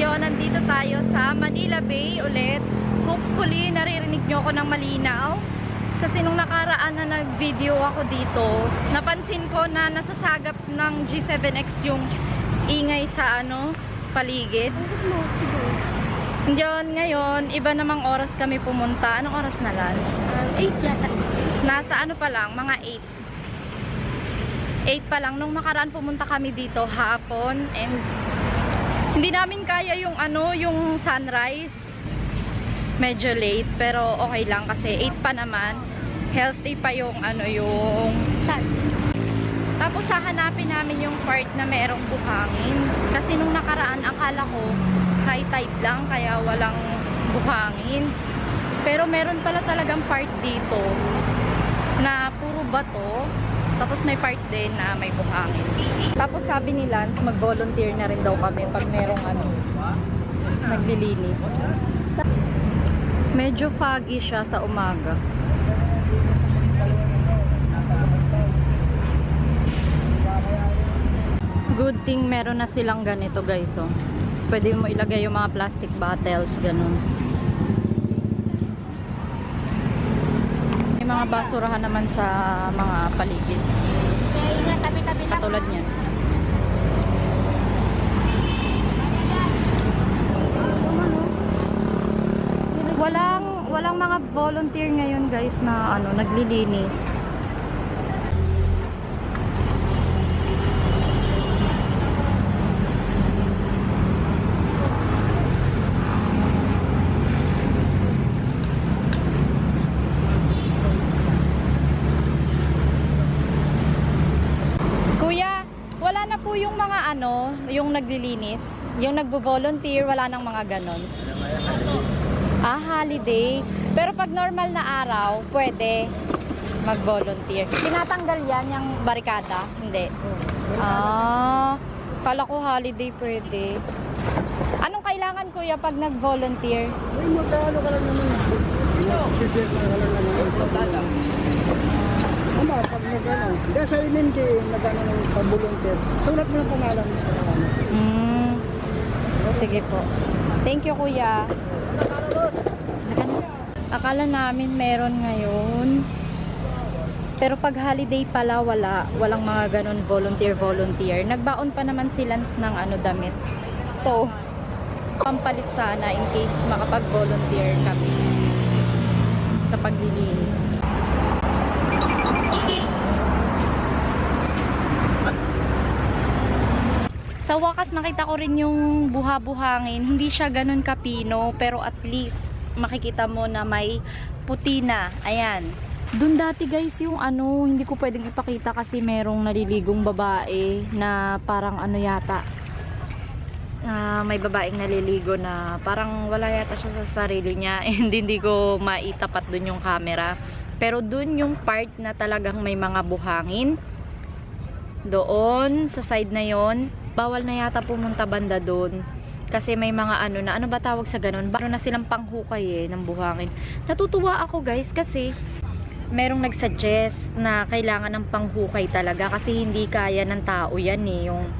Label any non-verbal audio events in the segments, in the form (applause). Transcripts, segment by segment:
video, nandito tayo sa Manila Bay ulit. Hopefully, naririnig nyo ako ng malinaw. Kasi nung nakaraan na nag-video ako dito, napansin ko na nasasagap ng G7X yung ingay sa ano, paligid. Diyon, ngayon, iba namang oras kami pumunta. Anong oras na, Lance? 8 yata. Nasa ano pa lang, mga 8. 8 pa lang. Nung nakaraan pumunta kami dito hapon and hindi namin kaya yung ano, yung sunrise. Medyo late pero okay lang kasi 8 pa naman. Healthy pa yung ano yung Saan? tapos hahanapin namin yung part na merong buhangin. Kasi nung nakaraan, akala ko high tide lang, kaya walang buhangin. Pero meron pala talagang part dito na puro bato. Tapos may part din na may buhangin. Tapos sabi ni Lance, mag-volunteer na rin daw kami pag merong ano, naglilinis. Medyo foggy siya sa umaga. Good thing meron na silang ganito guys oh. Pwede mo ilagay yung mga plastic bottles ganun. Mga basurahan naman sa mga paligid. Katulad niyan. Walang walang mga volunteer ngayon guys na ano naglilinis. Kuya, wala na po yung mga ano, yung naglilinis, yung nagbo-volunteer, wala nang mga ganon. Ah, holiday. Pero pag normal na araw, pwede mag-volunteer. Tinatanggal yan yung barikada? Hindi. Ah, kala ko holiday pwede. Anong kailangan kuya pag nag-volunteer? Ay, magkano ka lang naman. Sibir ka lang naman. Ama, pag nagano, hindi sa MNK, nagano ng pabulunter. Sulat mo lang pangalan. Mm, sige po. Thank you kuya. Akala namin meron ngayon. Pero pag holiday pala wala, walang mga ganun volunteer volunteer. Nagbaon pa naman si Lance ng ano damit. To pampalit sana in case makapag-volunteer kami sa paglilinis. Sa wakas nakita ko rin yung buha-buhangin. Hindi siya ganun kapino pero at least makikita mo na may puti na. Ayan. Doon dati guys yung ano, hindi ko pwedeng ipakita kasi merong naliligong babae na parang ano yata. ah, may babaeng naliligo na parang wala yata siya sa sarili niya (laughs) and hindi ko maitapat doon yung camera. Pero doon yung part na talagang may mga buhangin. Doon sa side na yon bawal na yata pumunta banda doon. Kasi may mga ano na ano ba tawag sa ganun? Baro na silang panghukay eh ng buhangin. Natutuwa ako guys kasi merong nagsuggest na kailangan ng panghukay talaga kasi hindi kaya ng tao yan eh yung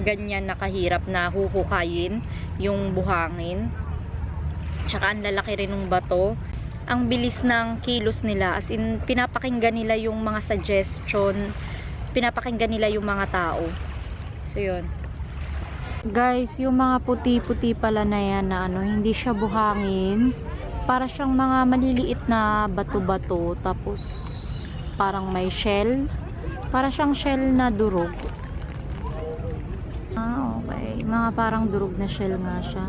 ganyan nakahirap na huhukayin yung buhangin. Tsaka ang lalaki rin ng bato. Ang bilis ng kilos nila as in pinapakinggan nila yung mga suggestion pinapakinggan nila yung mga tao So, yun. Guys, yung mga puti-puti pala na yan na ano, hindi siya buhangin. Para siyang mga maliliit na bato-bato. Tapos, parang may shell. Para siyang shell na durog. Ah, okay. Mga parang durog na shell nga siya.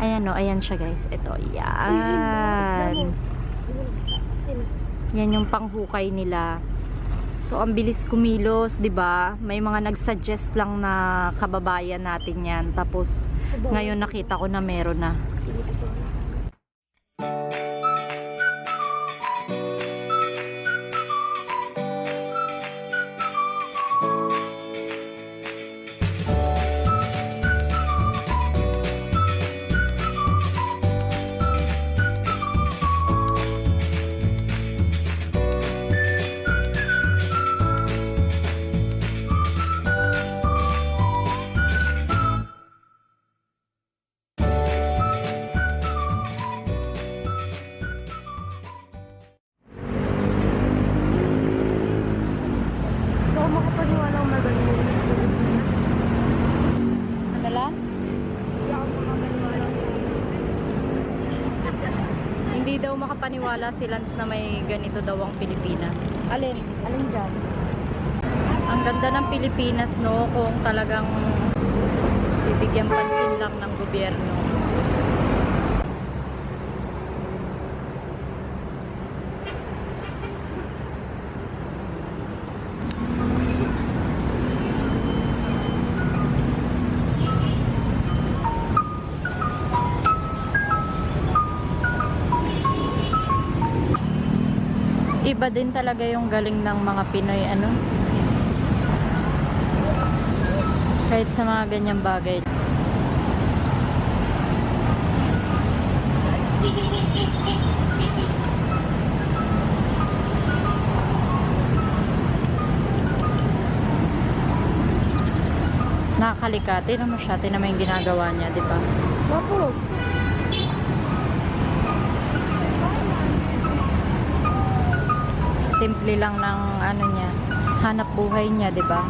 Ayan o, ayan siya guys. Ito, yan. Yan yung panghukay nila. So ang bilis kumilos, 'di ba? May mga nag-suggest lang na kababayan natin 'yan. Tapos ngayon nakita ko na meron na. Nakapaniwala si Lance na may ganito daw ang Pilipinas. Alin? Alin dyan? Ang ganda ng Pilipinas, no? Kung talagang bibigyan pansin lang ng gobyerno. Iba din talaga yung galing ng mga Pinoy, ano? Kahit sa mga ganyang bagay. Nakakalikati naman siya. Tinan mo yung ginagawa niya, di ba? Opo. Simple lang ng ano niya, hanap buhay niya, 'di ba?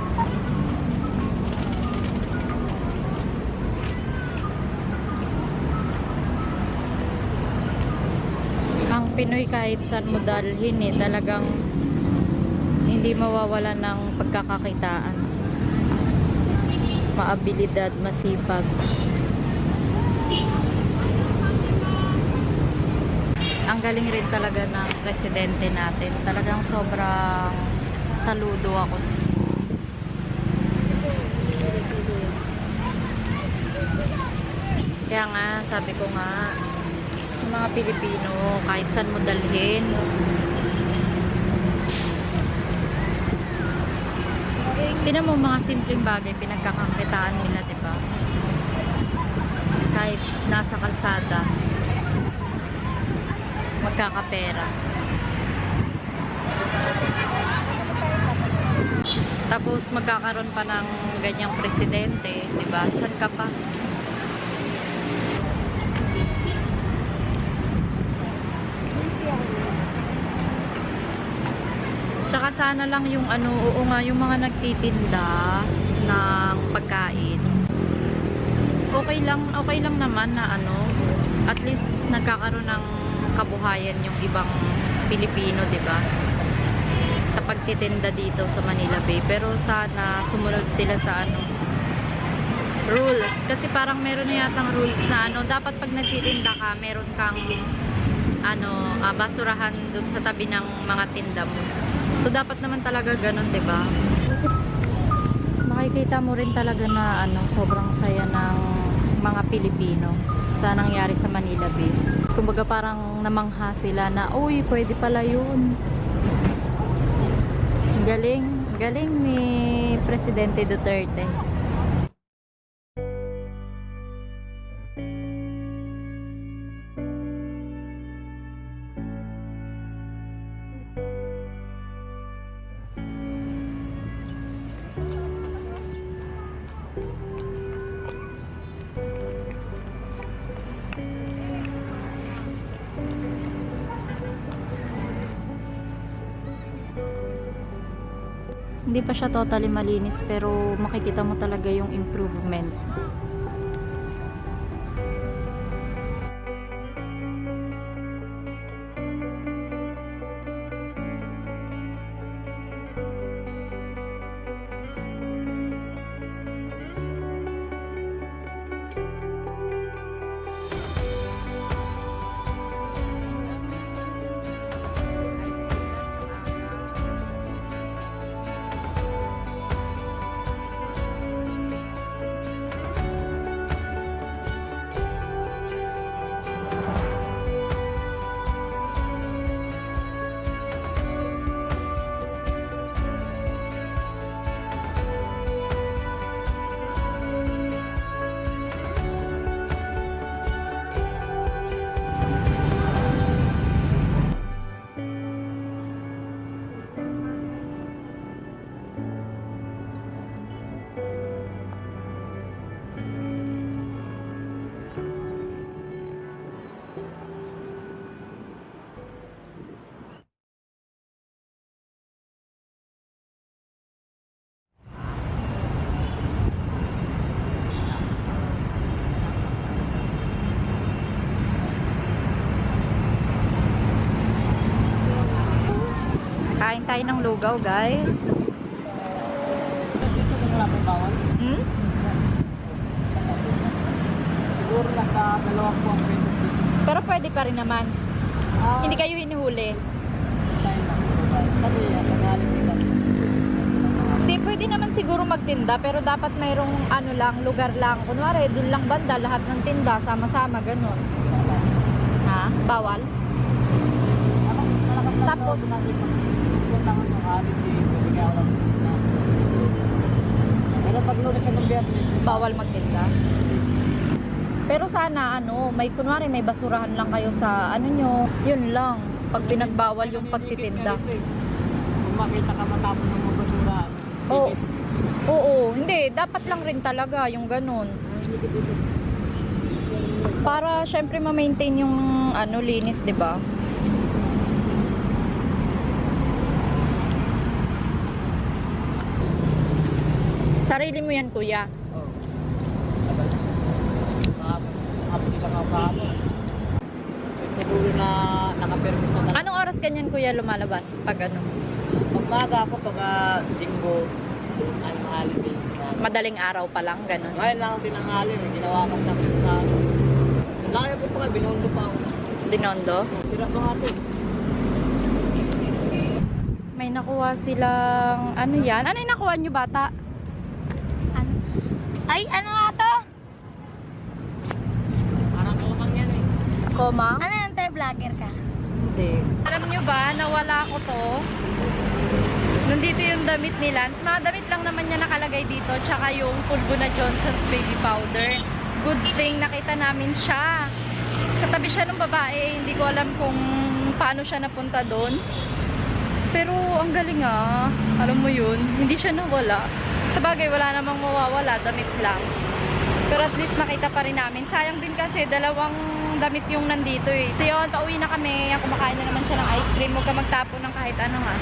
Ang Pinoy kahit saan mo dalhin eh, talagang hindi mawawala ng pagkakakitaan. Maabilidad, masipag. Ang galing rin talaga ng presidente natin. Talagang sobrang saludo ako sa Kaya nga, sabi ko nga, mga Pilipino, kahit saan mo dalhin, tinan mo mga simpleng bagay, pinagkakakitaan nila, di ba? Kahit nasa kalsada, magkakapera. Tapos magkakaroon pa ng ganyang presidente, 'di ba? San ka pa? Tsaka sana lang yung ano, oo nga, yung mga nagtitinda ng pagkain. Okay lang, okay lang naman na ano, at least nagkakaroon ng kabuhayan yung ibang Pilipino, 'di ba? Sa pagtitinda dito sa Manila Bay. Pero sana sumunod sila sa ano rules kasi parang meron na yatang rules na ano, dapat pag nagtitinda ka, meron kang ano, ah, basurahan doon sa tabi ng mga tinda mo. So dapat naman talaga ganun, ba? Makikita mo rin talaga na ano, sobrang saya ng mga Pilipino sa nangyari sa Manila Bay. Kumbaga parang namangha sila na, uy, pwede pala yun. Galing, galing ni Presidente Duterte. Hindi pa siya totally malinis pero makikita mo talaga yung improvement. Tayo ng lugaw, guys. Hmm? Pero pwede pa rin naman. Hindi kayo hinuhuli. Hindi, pwede naman siguro magtinda, pero dapat mayroong ano lang, lugar lang. Kunwari, dun lang banda, lahat ng tinda, sama-sama, ganun. Ha? Bawal? Tapos? Ako ng holiday, bibigyan ako ng pizza. Pero pag lunes ng biyernes, Bawal magtinda? Pero sana, ano, may kunwari, may basurahan lang kayo sa, ano nyo, yun lang. Pag pinagbawal yung pagtitinda. Kung makita ka matapon ng mga basura, Oo. Oo, hindi. Dapat lang rin talaga yung ganun. Para syempre ma-maintain yung ano linis, 'di ba? Sarili mo yan, kuya. Oo. Kahapon lang ako kahapon. Siguro na nakapermis na Anong oras ganyan, kuya, lumalabas pag ano? Pagmaga ako pag ah, linggo, anong holiday. Madaling araw pa lang, ganun. Ngayon lang ako tinanghali, may ginawa ka sa akin sa akin. Laki ko pa binondo pa ako. Dinondo. Sira pa nga. May nakuha silang, ano yan? Ano yung nakuha nyo, bata? Ano? Ay, ano nga to? Parang kalamang yan eh. Koma? Ano yan tayo, vlogger ka? Hindi. Alam nyo ba, nawala ko to. Nandito yung damit ni Lance. Mga damit lang naman niya nakalagay dito. Tsaka yung pulbo na Johnson's Baby Powder. Good thing nakita namin siya. Katabi siya ng babae. Hindi ko alam kung paano siya napunta doon. Pero ang galing ah. Alam mo yun, hindi siya nawala. Sa bagay, wala namang mawawala. Damit lang. Pero at least nakita pa rin namin. Sayang din kasi dalawang damit yung nandito eh. So yun, pauwi na kami. Kumakain na naman siya ng ice cream. Huwag ka magtapo ng kahit ano ha.